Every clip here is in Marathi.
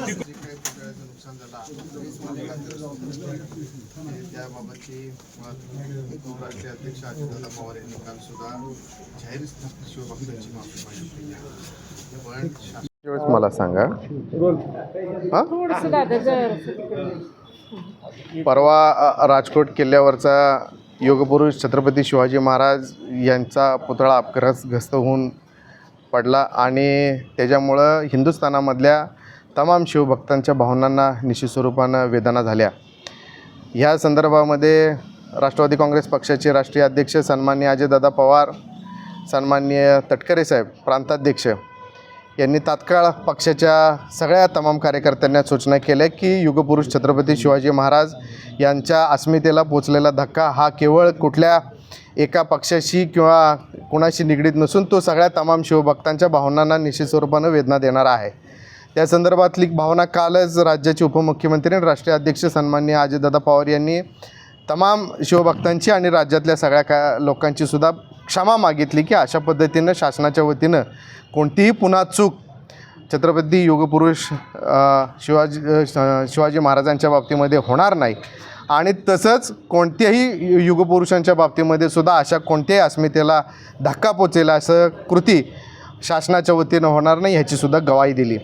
नुकसान झालं आहे, त्याबाबतची मुळात राष्ट्रीय अध्यक्ष अजितदादा पवार यांनी काल सुद्धा जाहीर शिवभक्तांची माफी मागितली. पण शासन मला सांगा हा परवा राजकोट किल्ल्यावरचा योगपुरुष छत्रपती शिवाजी महाराज यांचा पुतळा अपघातग्रस्त होऊन पडला आणि त्याच्यामुळं हिंदुस्थानामधल्या तमाम शिवभक्तांच्या भावनांना निश्चित स्वरूपानं वेदना झाल्या. ह्या संदर्भामध्ये राष्ट्रवादी काँग्रेस पक्षाचे राष्ट्रीय अध्यक्ष सन्माननीय अजयदादा पवार सन्माननीय तटकरे साहेब प्रांताध्यक्ष यांनी तात्काळ पक्षाच्या सगळ्या तमाम कार्यकर्त्यांना सूचना केल्या की युगपुरुष छत्रपती शिवाजी महाराज यांच्या अस्मितेला पोचलेला धक्का हा केवळ कुठल्या एका पक्षाशी किंवा कुणाशी निगडीत नसून तो सगळ्या तमाम शिवभक्तांच्या भावनांना निश्चित स्वरूपानं वेदना देणारा आहे. त्या संदर्भातली भावना कालच राज्याचे उपमुख्यमंत्री आणि राष्ट्रीय अध्यक्ष सन्माननीय अजितदादा पवार यांनी तमाम शिवभक्तांची आणि राज्यातल्या सगळ्या का लोकांची सुद्धा क्षमा मागितली की अशा पद्धतीनं शासनाच्या वतीनं कोणतीही पुन्हा चूक छत्रपती युगपुरुष शिवाजी शिवाजी महाराजांच्या बाबतीमध्ये होणार नाही. आणि तसंच कोणत्याही युगपुरुषांच्या बाबतीमध्ये सुद्धा अशा कोणत्याही अस्मितेला धक्का पोचेल असं कृती शासनाच्या वतीनं होणार नाही ह्याचीसुद्धा गवाही दिली.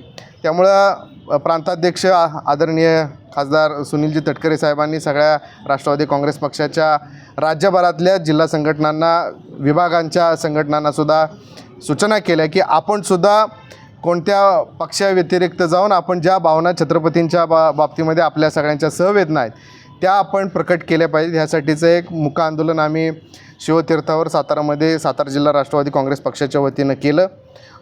त्यामुळं प्रांताध्यक्ष आदरणीय खासदार सुनीलजी तटकरे साहेबांनी सगळ्या राष्ट्रवादी काँग्रेस पक्षाच्या राज्यभरातल्या जिल्हा संघटनांना विभागांच्या संघटनांनासुद्धा सूचना केल्या की आपणसुद्धा कोणत्या पक्षाव्यतिरिक्त जाऊन आपण ज्या भावना छत्रपतींच्या बा बाबतीमध्ये आपल्या सगळ्यांच्या सहवेदना आहेत त्या आपण प्रकट केल्या पाहिजेत. ह्यासाठीचं एक मुक आंदोलन आम्ही शिवतीर्थावर सातारामध्ये सातारा जिल्हा राष्ट्रवादी काँग्रेस पक्षाच्या वतीनं केलं.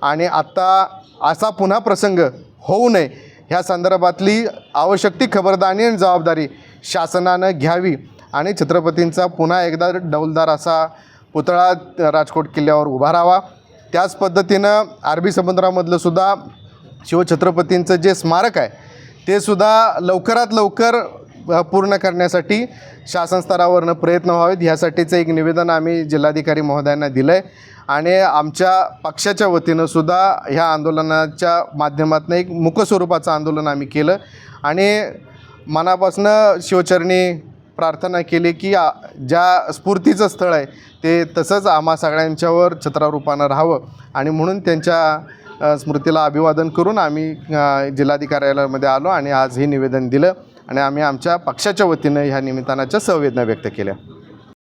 आणि आत्ता असा पुन्हा प्रसंग होऊ नये. ह्या संदर्भातली आवश्यक ती खबरदारी आणि जबाबदारी शासनानं घ्यावी आणि छत्रपतींचा पुन्हा एकदा डौलदार असा पुतळा राजकोट किल्ल्यावर उभा राहावा. त्याच पद्धतीनं अरबी समुद्रामधलं सुद्धा शिवछत्रपतींचं जे स्मारक आहे ते सुद्धा लवकरात लवकर पूर्ण करण्यासाठी शासन स्तरावरनं प्रयत्न व्हावेत. ह्यासाठीचं एक निवेदन आम्ही जिल्हाधिकारी महोदयांना दिलं आहे आणि आमच्या पक्षाच्या वतीनं सुद्धा ह्या आंदोलनाच्या माध्यमातून एक मुक स्वरूपाचं आंदोलन आम्ही केलं. आणि मनापासनं शिवचरणी प्रार्थना केली की ज्या स्फूर्तीचं स्थळ आहे ते तसंच आम्हा सगळ्यांच्यावर छत्रारूपानं राहावं. आणि म्हणून त्यांच्या स्मृतीला अभिवादन करून आम्ही जिल्हाधिकार्यालयामध्ये आलो आणि आज हे निवेदन दिलं. आणि आम्ही आमच्या पक्षाच्या वतीनं ह्या निमित्तानाच्या संवेदना व्यक्त केल्या.